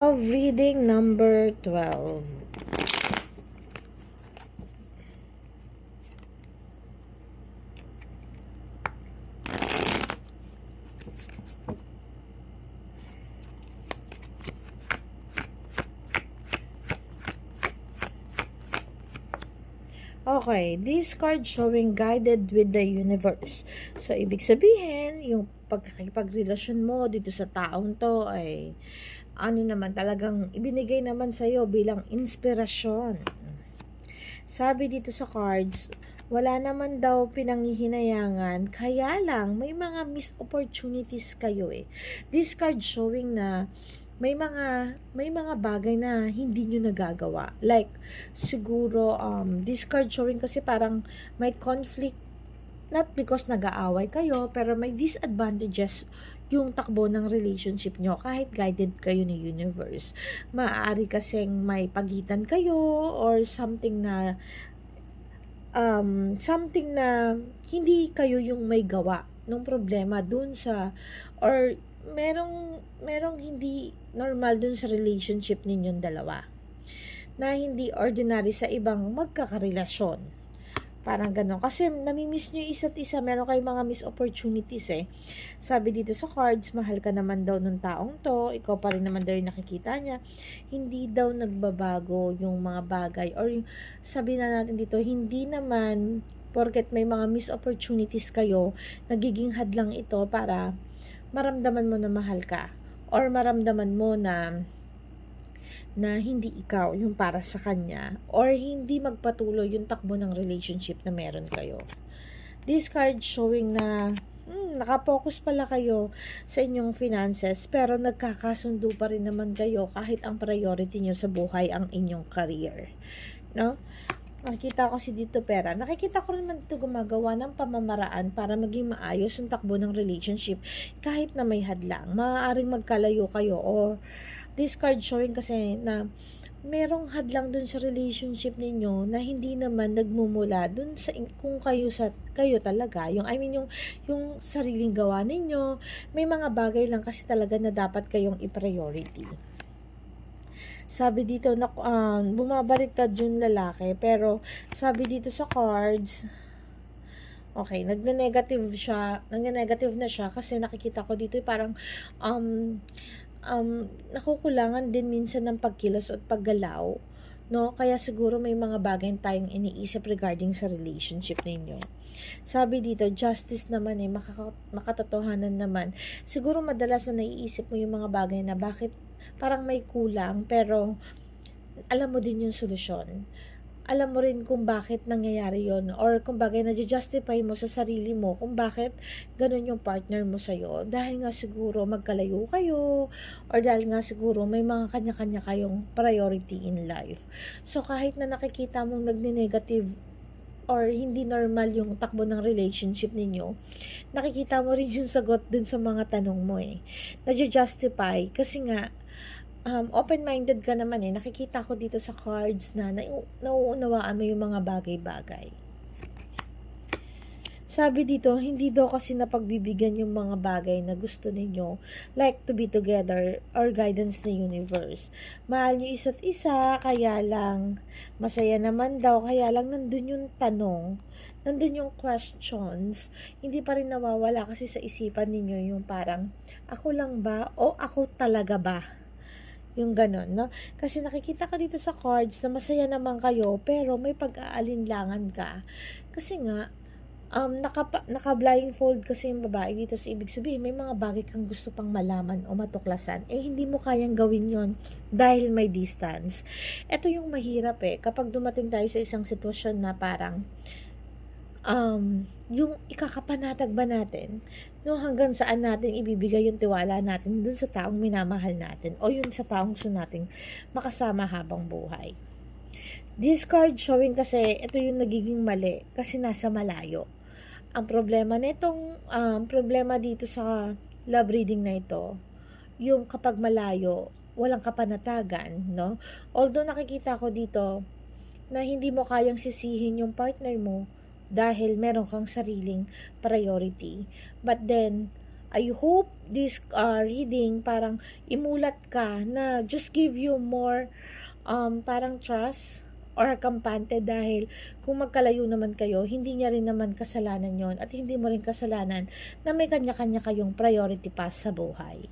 Of reading number 12. Okay, this card showing guided with the universe. So, ibig sabihin, yung pagkakipagrelasyon mo dito sa taong to ay ano naman talagang ibinigay naman sa iyo bilang inspirasyon. Sabi dito sa cards, wala naman daw pinanghihinayangan, kaya lang may mga missed opportunities kayo eh. This card showing na may mga may mga bagay na hindi nyo nagagawa. Like siguro um this card showing kasi parang may conflict not because nag-aaway kayo pero may disadvantages yung takbo ng relationship nyo kahit guided kayo ni universe. Maaari kasing may pagitan kayo or something na um, something na hindi kayo yung may gawa ng problema dun sa or merong merong hindi normal dun sa relationship ninyong dalawa na hindi ordinary sa ibang magkakarelasyon. Parang ganon. Kasi namimiss nyo isa't isa. Meron kayong mga miss opportunities eh. Sabi dito sa cards, mahal ka naman daw ng taong to. Ikaw pa rin naman daw yung nakikita niya. Hindi daw nagbabago yung mga bagay. Or yung, sabi na natin dito, hindi naman porket may mga miss opportunities kayo, nagiging hadlang ito para maramdaman mo na mahal ka. Or maramdaman mo na na hindi ikaw yung para sa kanya or hindi magpatuloy yung takbo ng relationship na meron kayo. This card showing na hmm, nakapokus pala kayo sa inyong finances pero nagkakasundo pa rin naman kayo kahit ang priority nyo sa buhay ang inyong career. No? Nakikita ko kasi dito pera. Nakikita ko rin naman dito gumagawa ng pamamaraan para maging maayos ang takbo ng relationship kahit na may hadlang. Maaaring magkalayo kayo or this card showing kasi na merong hadlang dun sa relationship ninyo na hindi naman nagmumula dun sa kung kayo sa kayo talaga. Yung I mean yung yung sariling gawa ninyo may mga bagay lang kasi talaga na dapat kayong i-priority. Sabi dito na um, bumabaliktad yung lalaki pero sabi dito sa cards Okay, nagne-negative siya, nagne-negative na siya kasi nakikita ko dito parang um um, nakukulangan din minsan ng pagkilos at paggalaw. No? Kaya siguro may mga bagay tayong iniisip regarding sa relationship ninyo. Sabi dito, justice naman eh, makaka- makatotohanan naman. Siguro madalas na naiisip mo yung mga bagay na bakit parang may kulang, pero alam mo din yung solusyon alam mo rin kung bakit nangyayari yon or kung bagay na justify mo sa sarili mo kung bakit ganun yung partner mo sa'yo. Dahil nga siguro magkalayo kayo or dahil nga siguro may mga kanya-kanya kayong priority in life. So kahit na nakikita mong nagne-negative or hindi normal yung takbo ng relationship ninyo, nakikita mo rin yung sagot dun sa mga tanong mo eh. Nadja-justify kasi nga um, open-minded ka naman eh. Nakikita ko dito sa cards na nauunawaan mo yung mga bagay-bagay. Sabi dito, hindi daw kasi napagbibigyan yung mga bagay na gusto ninyo, like to be together or guidance ng universe. Mahal nyo isa't isa, kaya lang, masaya naman daw, kaya lang nandun yung tanong, nandun yung questions, hindi pa rin nawawala kasi sa isipan ninyo yung parang, ako lang ba o ako talaga ba? Yung ganon, no? Kasi nakikita ka dito sa cards na masaya naman kayo, pero may pag-aalinlangan ka. Kasi nga, um, naka, naka-blindfold kasi yung babae dito sa ibig sabihin, may mga bagay kang gusto pang malaman o matuklasan, eh hindi mo kayang gawin yon dahil may distance. Ito yung mahirap eh, kapag dumating tayo sa isang sitwasyon na parang, um, yung ikakapanatag ba natin, no, hanggang saan natin ibibigay yung tiwala natin dun sa taong minamahal natin o yun sa taong gusto nating makasama habang buhay. This card showing kasi ito yung nagiging mali kasi nasa malayo. Ang problema nitong um, problema dito sa love reading na ito, yung kapag malayo, walang kapanatagan, no? Although nakikita ko dito na hindi mo kayang sisihin yung partner mo dahil meron kang sariling priority. But then, I hope this uh, reading parang imulat ka na just give you more um, parang trust or kampante dahil kung magkalayo naman kayo, hindi niya rin naman kasalanan yon at hindi mo rin kasalanan na may kanya-kanya kayong priority pa sa buhay.